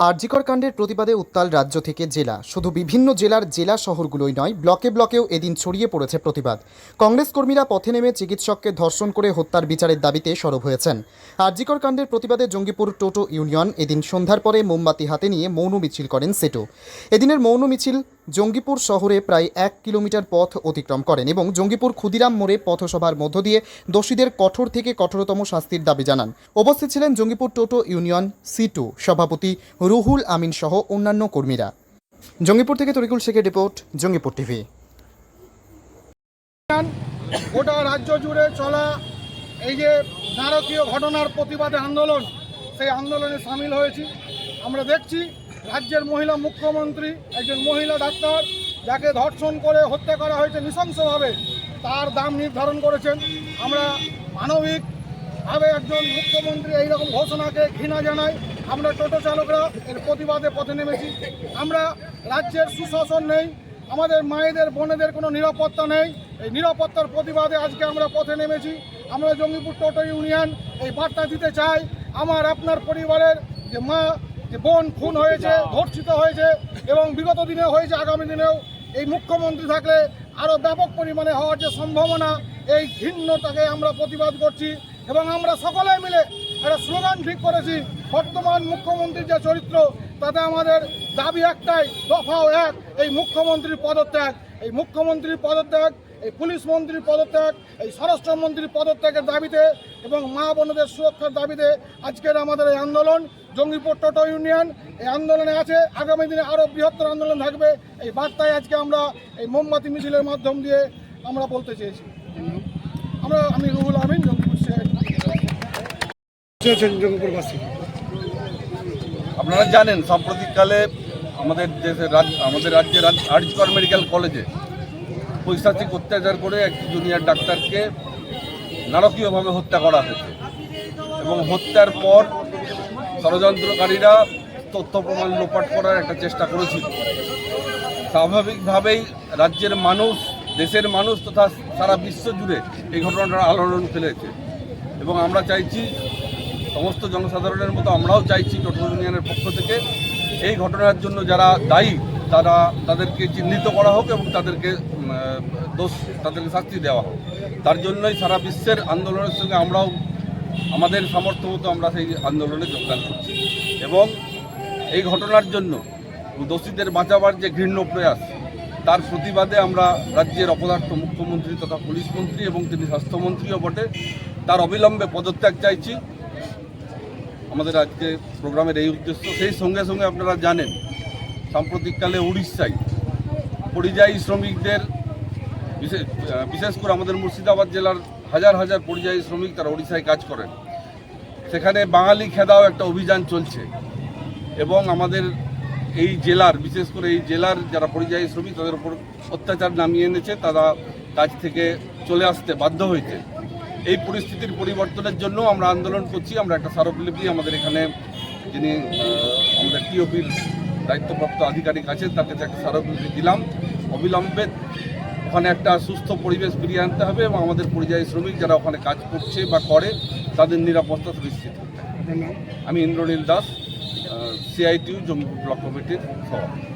আরজিকর কাণ্ডের প্রতিবাদে উত্তাল রাজ্য থেকে জেলা, শুধু বিভিন্ন জেলার জেলা শহরগুলোই নয়, ব্লকে ব্লকেও এদিন ছড়িয়ে পড়েছে প্রতিবাদ। কংগ্রেস কর্মীরা পথে নেমে চিকিৎসককে ধর্ষণ করে হত্যার বিচারের দাবিতে সরব হয়েছেন। আরজিকর কাণ্ডের প্রতিবাদে জঙ্গিপুর টোটো ইউনিয়ন এদিন সন্ধ্যার পরে মোমবাতি হাতে নিয়ে মৌন মিছিল করেন সেটু। এদিনের মৌন মিছিল জঙ্গিপুর শহরে প্রায় এক কিলোমিটার পথ অতিক্রম করেন এবং জঙ্গিপুর ক্ষুদিরাম মোড়ে পথসভার মধ্য দিয়ে দোষীদের কঠোর থেকে কঠোরতম শাস্তির দাবি জানান। উপস্থিত ছিলেন Jangipur toto union CITU সভাপতি রুহুল আমিন সহ অন্যান্য কর্মীরা। জঙ্গিপুর থেকে তরিকুল শেখের রিপোর্ট, জঙ্গিপুর টিভি। গোটা রাজ্য জুড়ে চলা এই যে নারকীয় ঘটনার প্রতিবাদে আন্দোলন, সেই আন্দোলনে সামিল হয়েছি। আমরা দেখছি রাজ্যের মহিলা মুখ্যমন্ত্রী, একজন মহিলা ডাক্তার, যাকে ধর্ষণ করে হত্যা করা হয়েছে নৃশংসভাবে, তার দাম নির্ধারণ করেছেন। আমরা মানবিক ভাবে একজন মুখ্যমন্ত্রী এইরকম ঘোষণাকে ঘৃণা জানাই। আমরা টোটো চালকরা এর প্রতিবাদে পথে নেমেছি। আমরা রাজ্যের সুশাসন নেই, আমাদের মায়েদের, বোনেদের কোনো নিরাপত্তা নেই। এই নিরাপত্তার প্রতিবাদে আজকে আমরা পথে নেমেছি। আমরা জঙ্গিপুর টোটো ইউনিয়ন এই বার্তা দিতে চাই। আমার, আপনার পরিবারের যে মা বোন খুন হয়েছে ধর্ষিত হয়েছে এবং বিগত দিনে হয়েছে আগামী দিনেও এই মুখ্যমন্ত্রী থাকলে আরও ব্যাপক পরিমাণে হওয়ার যে সম্ভাবনা এই ঘৃণ্যতাকে আমরা প্রতিবাদ করছি এবং আমরা সকলে মিলে একটা স্লোগান ঠিক করেছি বর্তমান মুখ্যমন্ত্রীর যে চরিত্র তাতে আমাদের দাবি একটাই দফাও এক এই মুখ্যমন্ত্রীর পদত্যাগ। এই মুখ্যমন্ত্রীর পদত্যাগ এই পুলিশ মন্ত্রীর পদত্যাগ এই স্বরাষ্ট্রমন্ত্রীর পদত্যাগের দাবিতে এবং মা বোনদের সুরক্ষার দাবিতে আজকের আমাদের এই আন্দোলন জঙ্গিপুর টোটো ইউনিয়ন এই আন্দোলনে আছে। আগামী দিনে আরও বৃহত্তর আন্দোলন থাকবে। এই বার্তায় আজকে আমরা এই মোমবাতি মিছিলের মাধ্যম দিয়ে আমরা বলতে চেয়েছি। আমরা আমি রুহুল আমিন জঙ্গিপুরবাসী আপনারা জানেন সাম্প্রতিককালে আমাদের দেশের রাজ- আমাদের রাজ্যের আর্জকর মেডিকেল কলেজে পৈশাচিক অত্যাচার করে একটি জুনিয়র ডাক্তারকে নারকীয়ভাবে হত্যা করা হয়েছে। এবং হত্যার পর ষড়যন্ত্রকারীরা তথ্য প্রমাণ লোপাট করার একটা চেষ্টা করেছিল। স্বাভাবিকভাবেই রাজ্যের মানুষ, দেশের মানুষ তথা সারা বিশ্ব জুড়ে এই ঘটনাটার আলোড়ন ফেলেছে। এবং আমরা চাইছি, সমস্ত জনসাধারণের মতো আমরাও চাইছি টোটো ইউনিয়নের পক্ষ থেকে এই ঘটনার জন্য যারা দায়ী, তারা তাদেরকে চিহ্নিত করা হোক এবং তাদেরকে দোষ, তাদেরকে শাস্তি দেওয়া হোক। তার জন্যই সারা বিশ্বের আন্দোলনের সঙ্গে আমরাও আমাদের সামর্থ্য মতো আমরা সেই আন্দোলনে যোগদান করছি। এবং এই ঘটনার জন্য দোষীদের বাঁচাবার যে ঘৃণ্য প্রয়াস, তার প্রতিবাদে আমরা রাজ্যের অপদার্থ মুখ্যমন্ত্রী তথা পুলিশ মন্ত্রী এবং তিনি স্বাস্থ্যমন্ত্রীও বটে। তার অবিলম্বে পদত্যাগ চাইছি। আমাদের আজকে প্রোগ্রামের এই উদ্দেশ্য। সেই সঙ্গে সঙ্গে আপনারা জানেন, সাম্প্রতিককালে উড়িষ্যায় পরিযায়ী শ্রমিকদের, বিশেষ বিশেষ করে আমাদের মুর্শিদাবাদ জেলার হাজার হাজার পরিযায়ী শ্রমিক তারা উড়িষ্যায় কাজ করেন। সেখানে বাঙালি খেদাও একটা অভিযান চলছে এবং আমাদের এই জেলার, বিশেষ করে এই জেলার যারা পরিযায়ী শ্রমিক তাদের উপর অত্যাচার নামিয়ে এনেছে, তারা কাজ থেকে চলে আসতে বাধ্য হয়েছে। এই পরিস্থিতির পরিবর্তনের জন্য আমরা আন্দোলন করছি, আমরা একটা স্মারকলিপি আমাদের এখানে যিনি আমাদের টিওপির দায়িত্বপ্রাপ্ত আধিকারিক আছেন, তার কাছে একটা স্মারকলিপি দিলাম। অবিলম্বে ওখানে একটা সুস্থ পরিবেশ ফিরিয়ে আনতে হবে এবং আমাদের পরিযায়ী শ্রমিক যারা ওখানে কাজ করছে বা করে তাদের নিরাপত্তা সুনিশ্চিত আমি ইন্দ্রনীল দাস সিআইটিউ জম্মু ব্লক কমিটির সভাপতি।